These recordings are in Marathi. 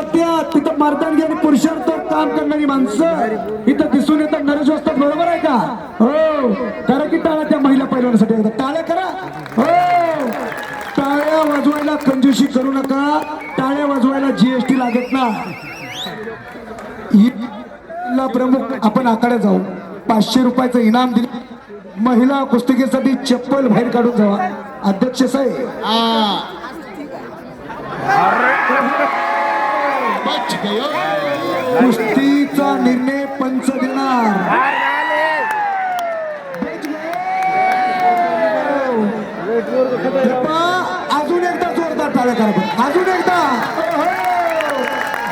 जात्यात तिथं मर्दानगी आणि पुरुषार्थ काम करणारी माणसं इथं दिसून येतात. नरेश असतात बरोबर आहे का? हो. करा की टाळ्या त्या महिला पैलवानासाठी टाळ्या करा. हो. टाळ्या वाजवायला कंजूशी करू नका. टाळ्या वाजवायला जीएसटी लागत ना. ला प्रमुख आपण आकडे जाऊ. पाचशे रुपयाचं इनाम दिले. महिला कुस्तिगीसाठी चप्पल बाहेर काढून जावा. अध्यक्ष साहेब. कुस्तीचा हो. निर्णय पंच देणार. अजून एकदा जोरदार टाळ्या करा अजून एकदा.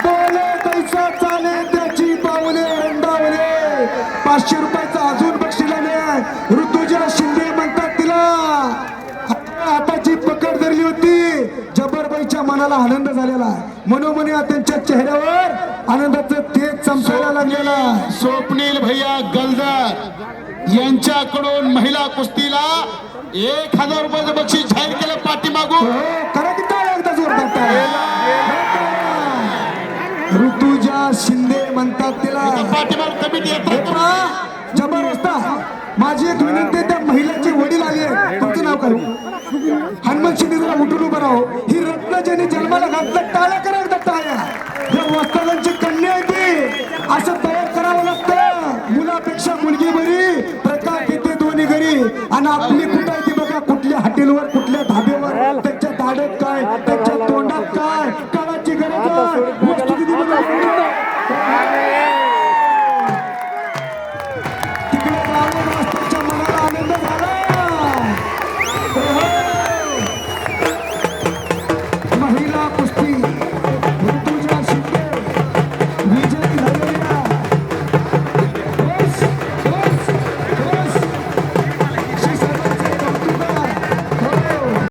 बोले कैसा चाले त्याची पावले रंदावले पाचशे रुपयाचा अजून बक्षीला मिळाल. ऋतुजा जबरबाईच्या मनाला आनंद झालेला आहे. मनोमनी त्यांच्या चेहऱ्यावर आनंदाचं तेज चमकायला लागलेला आहे. स्वप्नील भैया गलदर यांच्याकडून महिला कुस्तीला एक हजार रुपयाचं बक्षीस जाहीर केलं पाठीमागून हो, टाळ्या. ऋतुजा शिंदे म्हणतात तिला पाठीमाग कमिटी हे जबरदस्त माझी एक विनंती त्या महिलाचे वडील आले. तुमचं नाव काय हनुमान उठून उभं राहो. ही रत्न ज्यांनी जन्माला घातलं टाळ्या करा एकदा टाळ्या. या वस्तादांची कन्या आहे ती. असं तयार करावं लागतं. मुलापेक्षा मुलगी बरी प्रकार येते दोन्ही घरी. आणि आपली कुठं आहे ती बघा कुठल्या हॉटेलवर कुठल्या धाब्यावर त्याच्या दाढेत काय त्याच्या तोंडात काय काळाची गरज आहे. वस्तू